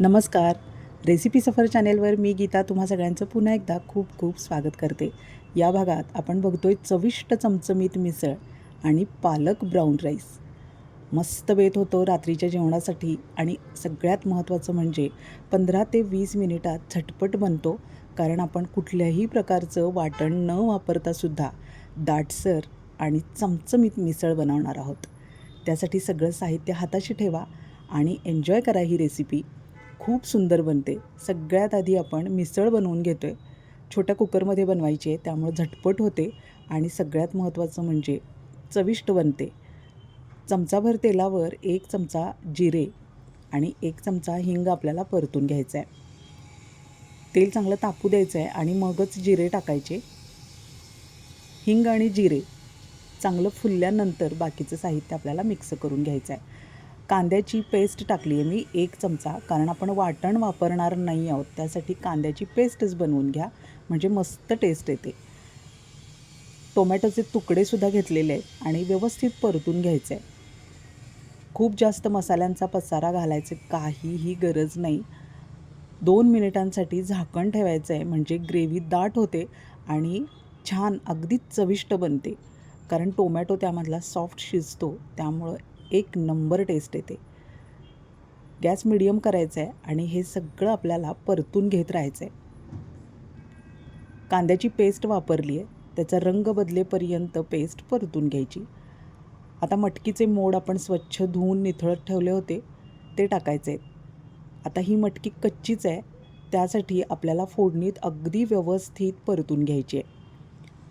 नमस्कार. रेसिपी सफर चॅनेलवर मी गीता तुम्हा सगळ्यांचं पुन्हा एकदा खूप खूप स्वागत करते. या भागात आपण बघतोय चविष्ट चमचमीत मिसळ आणि पालक ब्राऊन राईस. मस्त बेत होतो रात्रीच्या जेवणासाठी आणि सगळ्यात महत्त्वाचं म्हणजे पंधरा ते वीस मिनिटात झटपट बनतो कारण आपण कुठल्याही प्रकारचं वाटण न वापरतासुद्धा दाटसर आणि चमचमीत मिसळ बनवणार आहोत. त्यासाठी सगळं साहित्य हाताशी ठेवा आणि एन्जॉय करा ही रेसिपी. खूप सुंदर बनते. सगळ्यात आधी आपण मिसळ बनवून घेतो आहे छोट्या कुकरमध्ये बनवायची आहे त्यामुळे झटपट होते आणि सगळ्यात महत्त्वाचं म्हणजे चविष्ट बनते. चमचाभर तेलावर एक चमचा जिरे आणि एक चमचा हिंग आपल्याला परतून घ्यायचा आहे तेल चांगलं तापू द्यायचं आहे आणि मगच जिरे टाकायचे. हिंग आणि जिरे चांगलं फुलल्यानंतर बाकीचं साहित्य आपल्याला मिक्स करून घ्यायचं आहे कांद्याची पेस्ट टाकली आहे मी एक चमचा कारण आपण वाटण वापरणार नाही आहोत त्यासाठी कांद्याची पेस्टच बनवून घ्या म्हणजे मस्त टेस्ट येते. टोमॅटोचे तुकडेसुद्धा घेतलेले आहेत आणि व्यवस्थित परतून घ्यायचे आहे खूप जास्त मसाल्यांचा पसारा घालायचे काहीही गरज नाही. दोन मिनिटांसाठी झाकण ठेवायचं आहे म्हणजे ग्रेव्ही दाट होते आणि छान अगदीच चविष्ट बनते. कारण टोमॅटो त्यामधला सॉफ्ट शिजतो त्यामुळं एक नंबर टेस्ट येते गॅस मिडियम करायचा आहे आणि हे सगळं आपल्याला परतून घेत राहायचं आहे कांद्याची पेस्ट वापरली आहे. त्याचा रंग बदलेपर्यंत पेस्ट परतून घ्यायची. आता मटकीचे मोड आपण स्वच्छ धुवून निथळत ठेवले होते ते टाकायचे आहेत आता ही मटकी कच्चीच आहे त्यासाठी आपल्याला फोडणीत अगदी व्यवस्थित परतून घ्यायची आहे.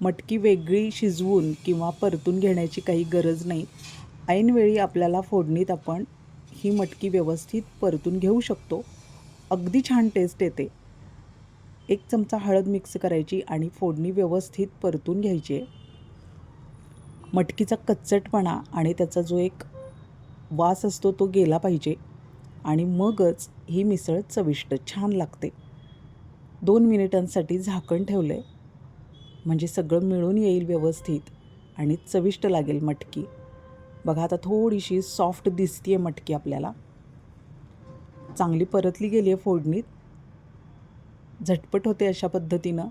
मटकी वेगळी शिजवून किंवा परतून घेण्याची काही गरज नाही. ऐनवेळी आपल्याला फोडणीत आपण ही मटकी व्यवस्थित परतून घेऊ शकतो. अगदी छान टेस्ट येते. एक चमचा हळद मिक्स करायची आणि फोडणी व्यवस्थित परतून घ्यायची आहे. मटकीचा कच्चटपणा आणि त्याचा जो एक वास असतो तो गेला पाहिजे आणि मगच ही मिसळ चविष्ट छान लागते. दोन मिनिटांसाठी झाकण ठेवलं आहे म्हणजे सगळं मिळून येईल व्यवस्थित आणि चविष्ट लागेल मटकी. बघा आता थोडीशी सॉफ्ट दिसती आहे मटकी आपल्याला. चांगली परतली गेली आहे फोडणीत. झटपट होते अशा पद्धतीनं.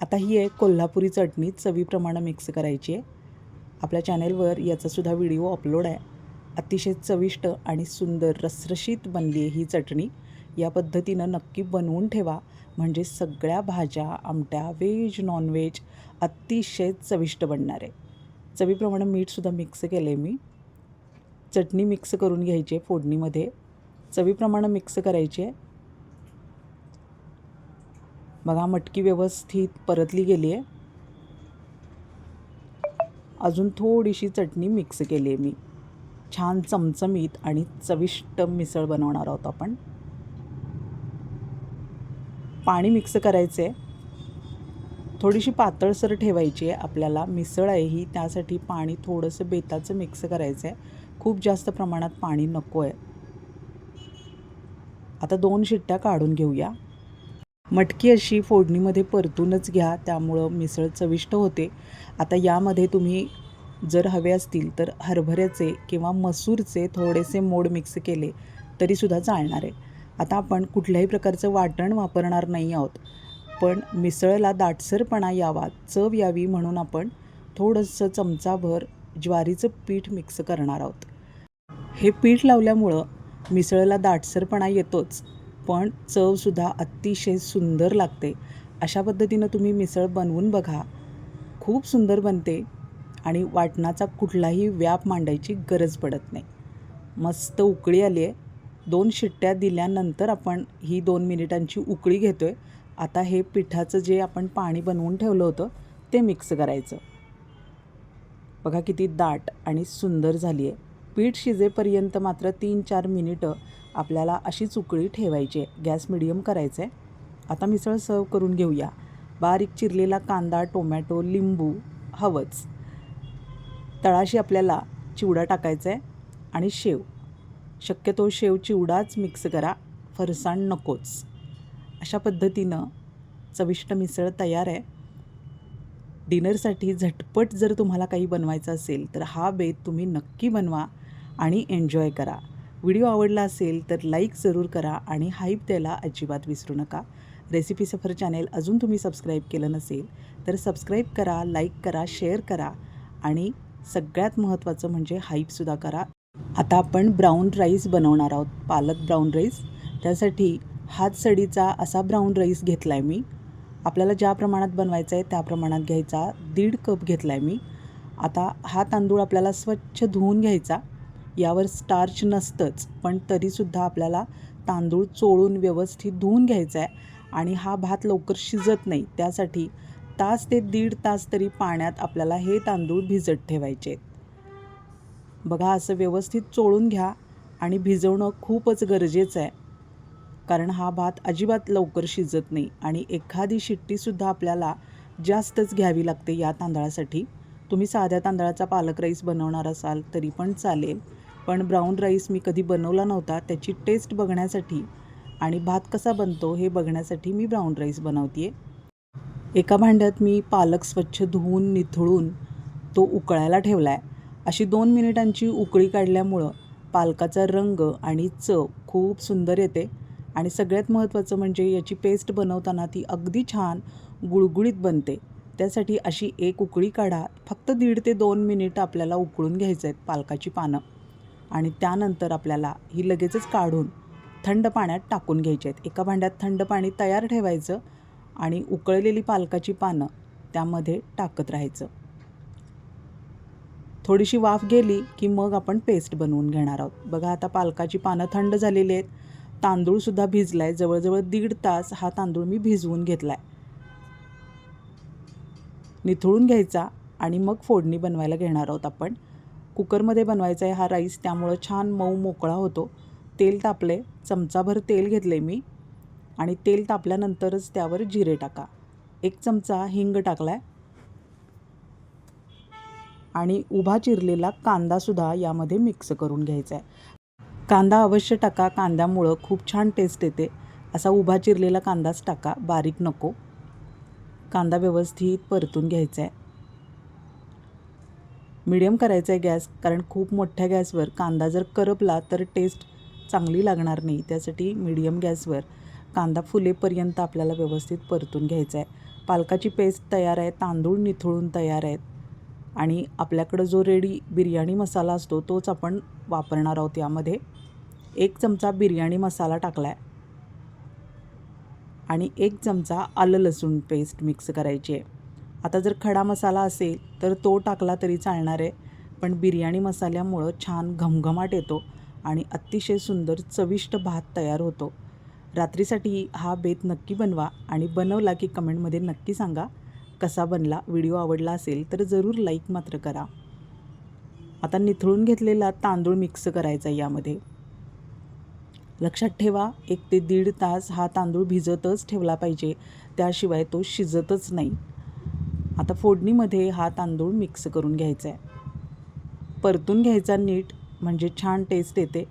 आता ही आहे कोल्हापुरी चटणी चवीप्रमाणे मिक्स करायची आहे. आपल्या चॅनेलवर याचासुद्धा व्हिडिओ अपलोड आहे. अतिशय चविष्ट आणि सुंदर रसरशीत बनली आहे ही चटणी. या पद्धतीनं नक्की बनवून ठेवा. म्हणजे सगळ्या भाज्या आमट्या व्हेज नॉनव्हेज अतिशय चविष्ट बनणार आहे. चवीप्रमाणे मीठसुद्धा मिक्स केलं आहे मी. चटणी मिक्स करून घ्यायची आहे फोडणीमध्ये. चवीप्रमाणे मिक्स करायची आहे. बघा मटकी व्यवस्थित परतली गेली आहे. अजून थोडीशी चटणी मिक्स केली आहे मी. छान चमचमीत आणि चविष्ट मिसळ बनवणार आहोत आपण. पाणी मिक्स करायचं आहे थोडीशी पातळसर ठेवायची आहे आपल्याला. मिसळ आहे ही त्यासाठी पाणी थोडंसं बेताचं मिक्स करायचं आहे खूप जास्त प्रमाणात पाणी नको आहे आता दोन शिट्ट्या काढून घेऊया. मटकी अशी फोडणीमध्ये परतूनच घ्या त्यामुळं मिसळ चविष्ट होते. आता यामध्ये तुम्ही जर हवे असतील तर हरभऱ्याचे किंवा मसूरचे थोडेसे मोड मिक्स केले तरीसुद्धा चालणार आहे. आता आपण कुठल्याही प्रकारचं वाटण वापरणार नाही आहोत. पण मिसळला दाटसरपणा यावा चव यावी म्हणून आपण थोडंसं चमचाभर ज्वारीचं पीठ मिक्स करणार आहोत. हे पीठ लावल्यामुळं मिसळला दाटसरपणा येतोच पण चवसुद्धा अतिशय सुंदर लागते. अशा पद्धतीनं तुम्ही मिसळ बनवून बघा. खूप सुंदर बनते आणि वाटणाचा कुठलाही व्याप मांडायची गरज पडत नाही. मस्त उकळी आली आहे दोन शिट्ट्या दिल्यानंतर आपण ही दोन मिनिटांची उकळी घेतो आहे आता हे पिठाचं जे आपण पाणी बनवून ठेवलं होतं ते मिक्स करायचं. बघा किती दाट आणि सुंदर झाली आहे पीठ शिजेपर्यंत मात्र तीन चार मिनिटं आपल्याला अशीच उकळी ठेवायची आहे. गॅस मिडियम करायचं आहे आता मिसळ सर्व करून घेऊया. बारीक चिरलेला कांदा टोमॅटो लिंबू हवंच. तळाशी आपल्याला चिवडा टाकायचा आहे आणि शेव. शक्यतो शेव चिवडाच मिक्स करा. फरसाण नकोच. अशा पद्धतीनं चविष्ट मिसळ तयार आहे. डिनरसाठी झटपट जर तुम्हाला काही बनवायचं असेल तर हा बेत तुम्ही नक्की बनवा आणि एन्जॉय करा. व्हिडिओ आवडला असेल तर लाईक जरूर करा आणि हाईप द्यायला अजिबात विसरू नका. रेसिपी सफर चॅनेल अजून तुम्ही सबस्क्राईब केलं नसेल तर सबस्क्राईब करा लाईक करा शेअर करा आणि सगळ्यात महत्त्वाचं म्हणजे हाईपसुद्धा करा. आता आपण ब्राऊन राईस बनवणार आहोत पालक ब्राऊन राईस. त्यासाठी हात सडीचा असा ब्राऊन राईस घेतला आहे मी. आपल्याला ज्या प्रमाणात बनवायचा आहे त्या प्रमाणात घ्यायचा. दीड कप घेतला आहे मी. आता हा तांदूळ आपल्याला स्वच्छ धुवून घ्यायचा. यावर स्टार्च नसतंच पण तरीसुद्धा आपल्याला तांदूळ चोळून व्यवस्थित धुवून घ्यायचा आहे आणि हा भात लवकर शिजत नाही. त्यासाठी तास ते दीड तास तरी पाण्यात आपल्याला हे तांदूळ भिजत ठेवायचे. आहेत बघा असं व्यवस्थित चोळून घ्या आणि भिजवणं खूपच गरजेचं आहे कारण हा भात अजिबात लवकर शिजत नाही आणि एखादी शिट्टीसुद्धा आपल्याला जास्तच घ्यावी लागते या तांदळासाठी. तुम्ही साध्या तांदळाचा पालक राईस बनवणार असाल तरी पण चालेल पण ब्राऊन राईस मी कधी बनवला नव्हता त्याची टेस्ट बघण्यासाठी आणि भात कसा बनतो हे बघण्यासाठी मी ब्राऊन राईस बनवते एका भांड्यात मी पालक स्वच्छ धुवून निथळून तो उकळायला ठेवला आहे अशी दोन मिनिटांची उकळी काढल्यामुळं पालकाचा रंग आणि चव खूप सुंदर येते. आणि सगळ्यात महत्त्वाचं म्हणजे याची पेस्ट बनवताना ती अगदी छान गुळगुळीत बनते. त्यासाठी अशी एक उकळी काढा. फक्त दीड ते दोन मिनिटं आपल्याला उकळून घ्यायचं आहेत पालकाची पानं. आणि त्यानंतर आपल्याला ही लगेचच काढून थंड पाण्यात टाकून घ्यायची आहेत. एका भांड्यात थंड पाणी तयार ठेवायचं आणि उकळलेली पालकाची पानं त्यामध्ये टाकत राहायचं. थोडीशी वाफ गेली की मग आपण पेस्ट बनवून घेणार आहोत. बघा आता पालकाची पानं थंड झालेली आहेत. तांदूळसुद्धा भिजला आहे जवळजवळ दीड तास हा तांदूळ मी भिजवून घेतला आहे निथळून घ्यायचा आणि मग फोडणी बनवायला घेणार आहोत आपण. कुकरमध्ये बनवायचा आहे हा राईस त्यामुळं छान मऊ मोकळा होतो. तेल तापले चमचाभर तेल घेतले मी. आणि तेल तापल्यानंतरच त्यावर जिरे टाका. एक चमचा हिंग टाकला आहे आणि उभा चिरलेला कांदासुद्धा यामध्ये मिक्स करून घ्यायचा आहे कांदा अवश्य टाका कांद्यामुळं खूप छान टेस्ट येते. असा उभा चिरलेला कांदाच टाका बारीक नको. कांदा व्यवस्थित परतून घ्यायचा आहे मिडियम करायचा आहे गॅस कारण खूप मोठ्या गॅसवर कांदा जर करपला तर टेस्ट चांगली लागणार नाही. त्यासाठी मिडियम गॅसवर कांदा फुलेपर्यंत आपल्याला व्यवस्थित परतून घ्यायचा आहे पालकाची पेस्ट तयार आहे तांदूळ निथळून तयार आहेत. आणि आपल्याकडं जो रेडी बिर्याणी मसाला असतो तोच आपण वापरणार आहोत यामध्ये. एक चमचा बिर्याणी मसाला टाकला आहे आणि एक चमचा आलं लसूण पेस्ट मिक्स करायची आहे. आता जर खडा मसाला असेल तर तो टाकला तरी चालणार आहे. पण बिर्याणी मसाल्यामुळं छान घमघमाट येतो आणि अतिशय सुंदर चविष्ट भात तयार होतो. रात्रीसाठी हा बेत नक्की बनवा आणि बनवला की कमेंटमध्ये नक्की सांगा. कसा बनला व्हिडिओ आवडला असेल तर जरूर लाईक मात्र करा. आता निथळून घेतलेला तांदूळ मिक्स करायचा यामध्ये. लक्षात ठेवा एक ते दीड तास हा तांदूळ भिजतच ठेवला पाहिजे. त्याशिवाय तो शिजतच नाही. आता फोडणीमध्ये हा तांदूळ मिक्स करून घ्यायचा आहे परतून घ्यायचा नीट म्हणजे छान टेस्ट येते.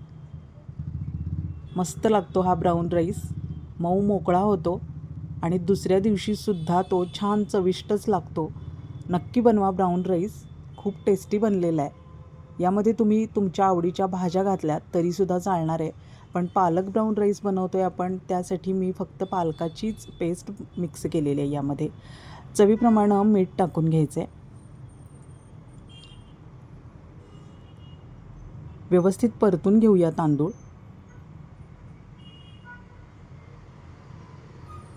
मस्त लागतो हा ब्राऊन राईस मऊ मोकळा होतो. आणि दुसऱ्या दिवशीसुद्धा तो छान चविष्टच लागतो. नक्की बनवा ब्राऊन राईस. खूप टेस्टी बनलेला आहे. यामध्ये तुम्ही तुमच्या आवडीच्या भाज्या घातल्यात तरीसुद्धा चालणार आहे. पण पालक ब्राऊन राईस बनवतो आहे आपण त्यासाठी मी फक्त पालकाचीच पेस्ट मिक्स केलेली आहे यामध्ये. चवीप्रमाणे मीठ टाकून घ्यायचं आहे व्यवस्थित परतून घेऊया तांदूळ.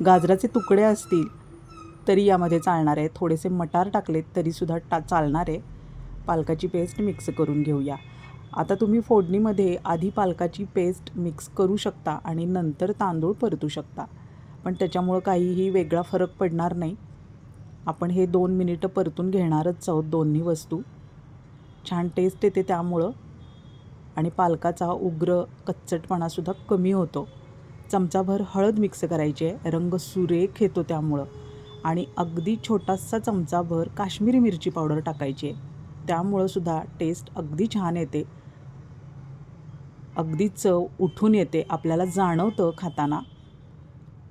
गाजराचे तुकडे असतील तरी यामध्ये चालणार आहे थोडेसे मटार टाकलेत तरीसुद्धा टा चालणार आहे पालकाची पेस्ट मिक्स करून घेऊया. आता तुम्ही फोडणीमध्ये आधी पालकाची पेस्ट मिक्स करू शकता आणि नंतर तांदूळ परतू शकता. पण त्याच्यामुळं काहीही वेगळा फरक पडणार नाही. आपण हे दोन मिनिटं परतून घेणारच आहोत दोन्ही वस्तू. छान टेस्ट येते त्यामुळं. आणि पालकाचा उग्र कच्चटपणासुद्धा कमी होतो. चमचाभर हळद मिक्स करायची. आहे रंग सुरेख येतो त्यामुळं. आणि अगदी छोटासा चमचाभर काश्मीरी मिरची पावडर टाकायची. आहे त्यामुळं सुद्धा टेस्ट अगदी छान येते. अगदी चव उठून येते आपल्याला जाणवतं खाताना.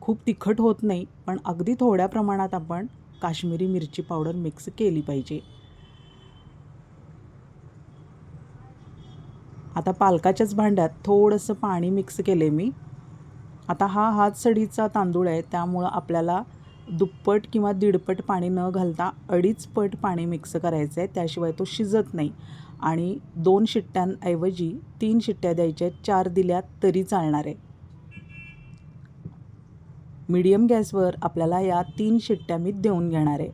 खूप तिखट होत नाही पण अगदी थोड्या प्रमाणात आपण काश्मीरी मिरची पावडर मिक्स केली पाहिजे. आता पालकाच्याच भांड्यात थोडंसं पाणी मिक्स केले मी. आता हा हातसडीचा तांदूळ आहे त्यामुळं आपल्याला दुप्पट किंवा दीडपट पाणी न घालता अडीच पट पाणी मिक्स करायचं आहे त्याशिवाय तो शिजत नाही. आणि दोन शिट्ट्यांऐवजी तीन शिट्ट्या द्यायच्या आहेत चार दिल्या तरी चालणार आहे. मीडियम गॅसवर आपल्याला या तीन शिट्ट्या मी देऊन घेणार आहे.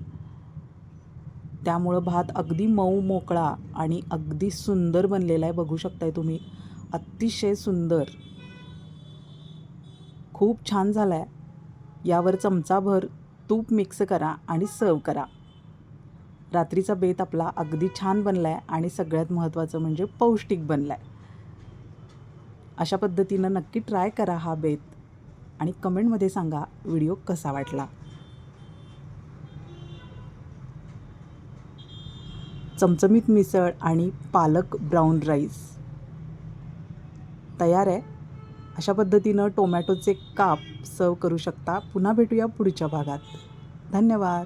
त्यामुळं भात अगदी मऊ मोकळा आणि अगदी सुंदर बनलेला आहे. बघू शकताय तुम्ही अतिशय सुंदर. खूप छान झाला आहे यावर चमचाभर तूप मिक्स करा आणि सर्व करा. रात्रीचा बेत आपला अगदी छान बनला आहे आणि सगळ्यात महत्त्वाचं म्हणजे पौष्टिक बनला आहे अशा पद्धतीनं नक्की ट्राय करा हा बेत आणि कमेंटमध्ये सांगा व्हिडिओ कसा वाटला. चमचमीत मिसळ आणि पालक ब्राऊन राईस तयार आहे. अशा पद्धतीनं टोमॅटोचे काप सर्व करू शकता. पुन्हा भेटूया पुढच्या भागात. धन्यवाद.